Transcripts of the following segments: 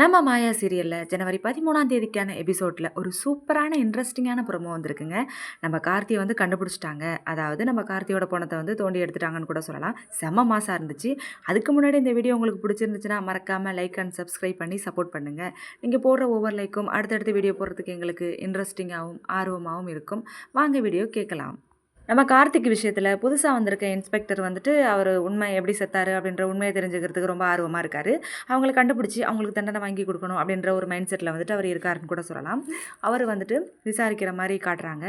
நம்ம மாயா சீரியலில் ஜனவரி பதிமூணாம் தேதிக்கான எபிசோடில் ஒரு சூப்பரான இன்ட்ரெஸ்டிங்கான ப்ரோமோ வந்திருக்குங்க. நம்ம கார்த்தியை வந்து கண்டுபிடிச்சிட்டாங்க. அதாவது நம்ம கார்த்தியோட பணத்தை வந்து தோண்டி எடுத்துட்டாங்கன்னு கூட சொல்லலாம். செம்ம மாசாக இருந்துச்சு. அதுக்கு முன்னாடி இந்த வீடியோ உங்களுக்கு பிடிச்சிருந்துச்சுன்னா மறக்காமல் லைக் அண்ட் சப்ஸ்கிரைப் பண்ணி சப்போர்ட் பண்ணுங்கள் நீங்கள் போடுற ஒவ்வொரு லைக்கும் அடுத்தடுத்து வீடியோ போடுறதுக்கு எங்களுக்கு இன்ட்ரெஸ்டிங்காகவும் ஆர்வமாகவும் இருக்கும். வாங்க வீடியோ கேட்கலாம். நம்ம கார்த்திக் விஷயத்தில் புதுசாக வந்திருக்க இன்ஸ்பெக்டர் வந்துட்டு அவர் உண்மை எப்படி செத்தார் அப்படின்ற உண்மையை தெரிஞ்சுக்கிறதுக்கு ரொம்ப ஆர்வமாக இருக்கார். அவங்கள கண்டுபிடிச்சி அவங்களுக்கு தண்டனை வாங்கி கொடுக்கணும் அப்படின்ற ஒரு மைண்ட் செட்டில் வந்துட்டு அவர் இருக்காருன்னு கூட சொல்லலாம். அவர் வந்துட்டு விசாரிக்கிற மாதிரி காட்டுறாங்க.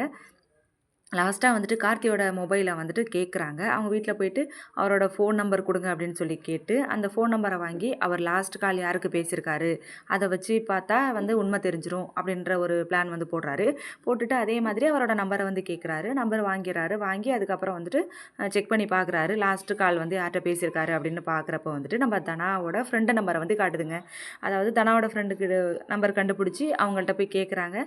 லாஸ்ட்டாக வந்துட்டு கார்த்தியோட மொபைலை வந்துட்டு கேட்குறாங்க அவங்க வீட்டில் போயிட்டு அவரோட ஃபோன் நம்பர் கொடுங்க அப்படின்னு சொல்லி கேட்டு அந்த ஃபோன் நம்பரை வாங்கி அவர் லாஸ்ட் கால் யாருக்கு பேசியிருக்காரு அதை வச்சு பார்த்தா வந்து உண்மை தெரிஞ்சிடும் அப்படின்ற ஒரு பிளான் வந்து போடுறாரு. போட்டுட்டு அதே மாதிரி அவரோட நம்பரை வந்து கேட்குறாரு நம்பர் வாங்கிறாரு வாங்கி அதுக்கப்புறம் வந்துட்டு செக் பண்ணி பார்க்குறாரு லாஸ்ட்டு கால் வந்து யார்கிட்ட பேசியிருக்காரு அப்படின்னு பார்க்குறப்ப வந்துட்டு நம்ம தனாவோட ஃப்ரெண்டு நம்பரை வந்து காட்டுதுங்க. அதாவது தனாவோட ஃப்ரெண்டுக்கு நம்பர் கண்டுபிடிச்சி அவங்கள்ட்ட போய் கேட்குறாங்க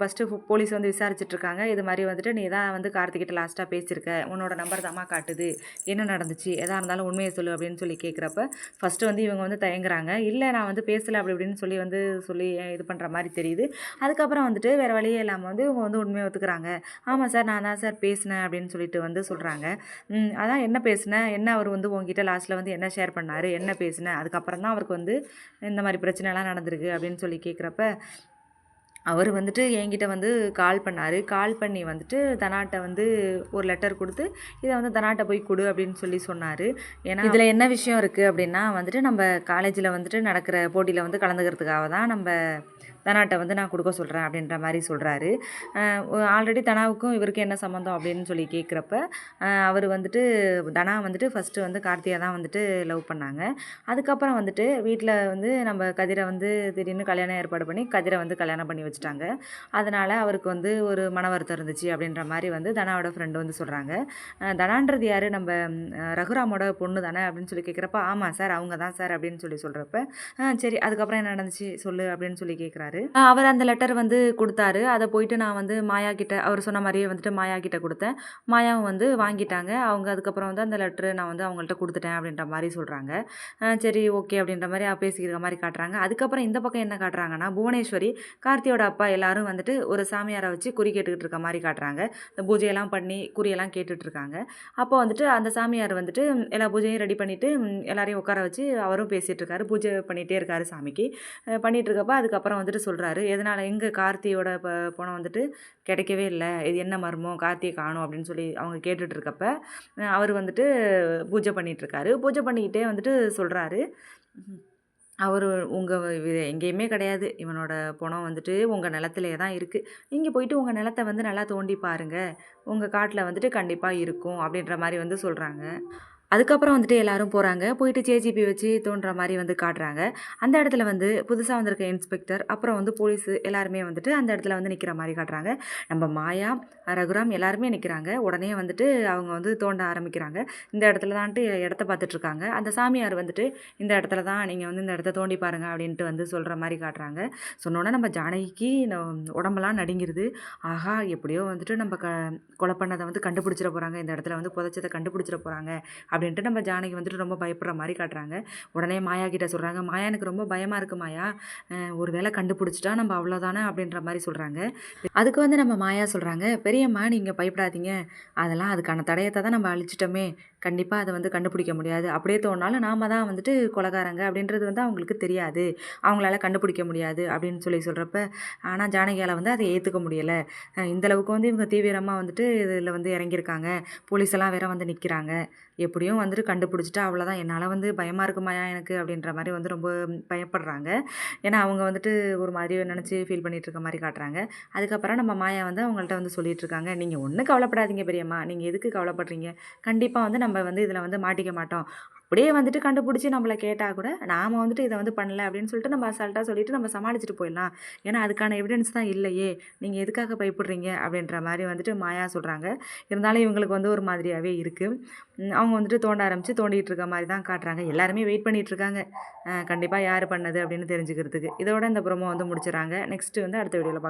ஃபஸ்ட்டு போலீஸ் வந்து விசாரிச்சிட்ருக்காங்க இது மாதிரி வந்துட்டு நீ தான் வந்து கார்த்திகிட்ட லாஸ்ட்டாக பேசியிருக்க. உன்னோட நம்பர் தாம்மா காட்டுது. என்ன நடந்துச்சு? எதாக இருந்தாலும் உண்மையை சொல்லு அப்படின்னு சொல்லி கேட்குறப்ப ஃபஸ்ட்டு வந்து இவங்க வந்து தயங்குறாங்க. இல்லை நான் வந்து பேசலை அப்படி இப்படின்னு சொல்லி வந்து சொல்லி இது பண்ணுற மாதிரி தெரியுது. அதுக்கப்புறம் வந்துட்டு வேறு வழியே இல்லாமல் வந்து இவங்க வந்து உண்மையை ஒத்துக்கிறாங்க. ஆமாம் சார் நான் தான் சார் பேசினேன் அப்படின்னு சொல்லிட்டு வந்து சொல்கிறாங்க அதான் என்ன பேசினேன்? என்ன அவர் வந்து உங்ககிட்ட லாஸ்ட்டில் வந்து என்ன ஷேர் பண்ணார்? என்ன பேசினேன்? அதுக்கப்புறம் தான் அவருக்கு வந்து இந்த மாதிரி பிரச்சனைலாம் நடந்திருக்கு அப்படின்னு சொல்லி கேட்குறப்ப அவர் வந்துட்டு என்கிட்ட வந்து கால் பண்ணார். கால் பண்ணி வந்துட்டு தனாட்ட வந்து ஒரு லெட்டர் கொடுத்து இதை வந்து தனாட்ட போய் கொடு அப்படின்னு சொல்லி சொன்னார். ஏன்னா இதில் என்ன விஷயம் இருக்குது அப்படின்னா வந்துட்டு நம்ம காலேஜில் வந்துட்டு நடக்கிற போட்டியில் வந்து கலந்துக்கிறதுக்காக தான் நம்ம தனாட்டை வந்து நான் கொடுக்க சொல்கிறேன் அப்படின்ற மாதிரி சொல்கிறாரு ஆல்ரெடி தனாவுக்கும் இவருக்கு என்ன சம்மந்தம் அப்படின்னு சொல்லி கேட்குறப்ப அவர் வந்துட்டு தனா வந்துட்டு ஃபஸ்ட்டு வந்து கார்த்திகை தான் வந்துட்டு லவ் பண்ணாங்க. அதுக்கப்புறம் வந்துட்டு வீட்டில் வந்து நம்ம கதிரை வந்து திடீர்னு கல்யாணம் ஏற்பாடு பண்ணி கதிரை வந்து கல்யாணம் பண்ணி வச்சுட்டாங்க. அதனால் அவருக்கு வந்து ஒரு மன வருத்தம் இருந்துச்சு அப்படின்ற மாதிரி வந்து தனாவோட ஃப்ரெண்டு வந்து சொல்கிறாங்க தனான்றது யார்? நம்ம ரகுராமோட பொண்ணு தானே அப்படின்னு சொல்லி கேட்குறப்ப ஆமாம் சார் அவங்க தான் சார் அப்படின்னு சொல்லி சொல்கிறப்ப சரி அதுக்கப்புறம் என்ன நடந்துச்சு? சொல்லு அப்படின்னு சொல்லி கேட்குறாரு கொடுத்தாரு. அவர் அந்த லெட்டர் வந்து கொடுத்தாரு. அதை போயிட்டு நான் வந்து மாயா கிட்ட அவர் சொன்ன மாதிரியே வந்துட்டு மாயா கிட்ட கொடுத்தேன். மாயாவும் வந்து வாங்கிட்டாங்க. அவங்க அதுக்கப்புறம் வந்து அந்த லெட்டர் நான் வந்து அவங்கள்ட்ட கொடுத்துட்டேன் அப்படின்ற மாதிரி சொல்கிறாங்க சரி ஓகே அப்படின்ற மாதிரி பேசிக்கிற மாதிரி காட்டுறாங்க. அதுக்கப்புறம் இந்த பக்கம் என்ன காட்டுறாங்கன்னா புவனேஸ்வரி கார்த்தியோட அப்பா எல்லாரும் வந்துட்டு ஒரு சாமியாரை வச்சு குறி கேட்டுக்கிட்டு இருக்க மாதிரி காட்டுறாங்க. இந்த பூஜையெல்லாம் பண்ணி குறியெல்லாம் கேட்டுட்ருக்காங்க அப்போ வந்துட்டு அந்த சாமியார் வந்துட்டு எல்லா பூஜையும் ரெடி பண்ணிவிட்டு எல்லாரையும் உட்கார வச்சு அவரும் பேசிகிட்டு இருக்காரு. பூஜை பண்ணிகிட்டே இருக்காரு சாமிக்கு. பண்ணிகிட்டு இருக்கப்போ அதுக்கப்புறம் வந்துட்டு சொல்கிறாரு எதனால்? எங்கள் கார்த்தியோட ப பணம் வந்துட்டு கிடைக்கவே இல்லை. இது என்ன மர்மம்? கார்த்தியை காணும். அப்படின்னு சொல்லி அவங்க கேட்டுட்ருக்கப்ப அவர் வந்துட்டு பூஜை பண்ணிகிட்ருக்காரு பூஜை பண்ணிக்கிட்டே வந்துட்டு சொல்கிறாரு அவர் உங்கள் இது எங்கேயுமே கிடையாது. இவனோட பணம் வந்துட்டு உங்கள் நிலத்திலே தான் இருக்குது நீங்கள் போயிட்டு உங்கள் நிலத்தை வந்து நல்லா தோண்டி பாருங்கள் உங்கள் காட்டில் வந்துட்டு கண்டிப்பாக இருக்கும். அப்படின்ற மாதிரி வந்து சொல்கிறாங்க அதுக்கப்புறம் வந்துட்டு எல்லாரும் போகிறாங்க போயிட்டு ஜேஜிபி வச்சு தோன்ற மாதிரி வந்து காட்டுறாங்க. அந்த இடத்துல வந்து புதுசாக வந்திருக்க இன்ஸ்பெக்டர் அப்புறம் வந்து போலீஸ் எல்லாருமே வந்துட்டு அந்த இடத்துல வந்து நிற்கிற மாதிரி காட்டுறாங்க. நம்ம மாயா ரகுராம் எல்லாருமே நிற்கிறாங்க உடனே வந்துட்டு அவங்க வந்து தோண்ட ஆரம்பிக்கிறாங்க. இந்த இடத்துல தான்ட்டு இடத்த பார்த்துட்ருக்காங்க. அந்த சாமியார் வந்துட்டு இந்த இடத்துல தான் நீங்கள் வந்து இந்த இடத்த தோண்டி பாருங்கள் அப்படின்ட்டு வந்து சொல்கிற மாதிரி காட்டுறாங்க. சொன்னோன்னே நம்ம ஜானகிக்கு உடம்பெல்லாம் நடுங்கிருது. ஆஹா எப்படியோ வந்துட்டு நம்ம க கொலை பண்ணதை வந்து கண்டுபிடிச்சிட போகிறாங்க இந்த இடத்துல வந்து புதைச்சதை கண்டுபிடிச்சிட போகிறாங்க அப்படின்ட்டு நம்ம ஜானகி வந்துட்டு ரொம்ப பயப்படுற மாதிரி காட்டுறாங்க. உடனே மாயா கிட்ட சொல்கிறாங்க மாயா எனக்கு ரொம்ப பயமாக இருக்குது மாயா. ஒரு வேலை கண்டுபிடிச்சிட்டா நம்ம அவ்வளோதானே அப்படின்ற மாதிரி சொல்கிறாங்க அதுக்கு வந்து நம்ம மாயா சொல்கிறாங்க பெரியம்மா நீங்கள் பயப்படாதீங்க. அதெல்லாம் அதுக்கான தடயத்தை தான் நம்ம அழிச்சிட்டோமே. கண்டிப்பாக அதை வந்து கண்டுபிடிக்க முடியாது. அப்படியே தோணாலும் நாம் தான் வந்துட்டு கொலகாரங்க அப்படின்றது வந்து அவங்களுக்கு தெரியாது. அவங்களால கண்டுபிடிக்க முடியாது அப்படின்னு சொல்லி சொல்கிறப்ப ஆனால் ஜானகியால் வந்து அதை ஏற்றுக்க முடியலை. இந்தளவுக்கு வந்து இவங்க தீவிரமாக வந்துட்டு இதில் வந்து இறங்கியிருக்காங்க. போலீஸ் எல்லாம் வேற வந்து நிற்கிறாங்க எப்படியும் வந்துட்டு கண்டுபிடிச்சிட்டா அவ்வளோதான் என்னால் வந்து பயமாக இருக்குமாயா எனக்கு அப்படின்ற மாதிரி வந்து ரொம்ப பயப்படுறாங்க. ஏன்னா அவங்க வந்துட்டு ஒரு மாதிரி நினச்சி ஃபீல் பண்ணிகிட்டு இருக்க மாதிரி காட்டுறாங்க. அதுக்கப்புறம் நம்ம மாயா வந்து அவங்கள்ட்ட வந்து சொல்லிகிட்டு இருக்காங்க. நீங்கள் ஒன்றும் கவலைப்படாதீங்க பெரியம்மா. நீங்கள் எதுக்கு கவலைப்படுறீங்க? கண்டிப்பாக வந்து நம்ம வந்து இதில் வந்து மாட்டிக்க மாட்டோம். அப்படியே வந்துட்டு கண்டுபிடிச்சி நம்மளை கேட்டால் கூட நாம் வந்துட்டு இதை வந்து பண்ணலை அப்படின்னு சொல்லிட்டு நம்ம அசால்ட்டாக சொல்லிவிட்டு நம்ம சமாளிச்சுட்டு போயிடலாம். ஏன்னா அதுக்கான எவிடன்ஸ் தான் இல்லையே. நீங்கள் எதுக்காக பயப்படுறீங்க? அப்படின்ற மாதிரி வந்துட்டு மாயா சொல்கிறாங்க இருந்தாலும் இவங்களுக்கு வந்து ஒரு மாதிரியாகவே இருக்குது அவங்க வந்துட்டு தோண்ட ஆரம்பித்து தோண்டிகிட்டு இருக்க மாதிரி தான் காட்டுறாங்க. எல்லாருமே வெயிட் பண்ணிகிட்டு இருக்காங்க. கண்டிப்பாக யார் பண்ணது அப்படின்னு தெரிஞ்சுக்கிறதுக்கு. இதோட இந்த ப்ரோமோ வந்து முடிச்சுறாங்க நெக்ஸ்ட்டு வந்து அடுத்த வீடியோவில் பார்க்க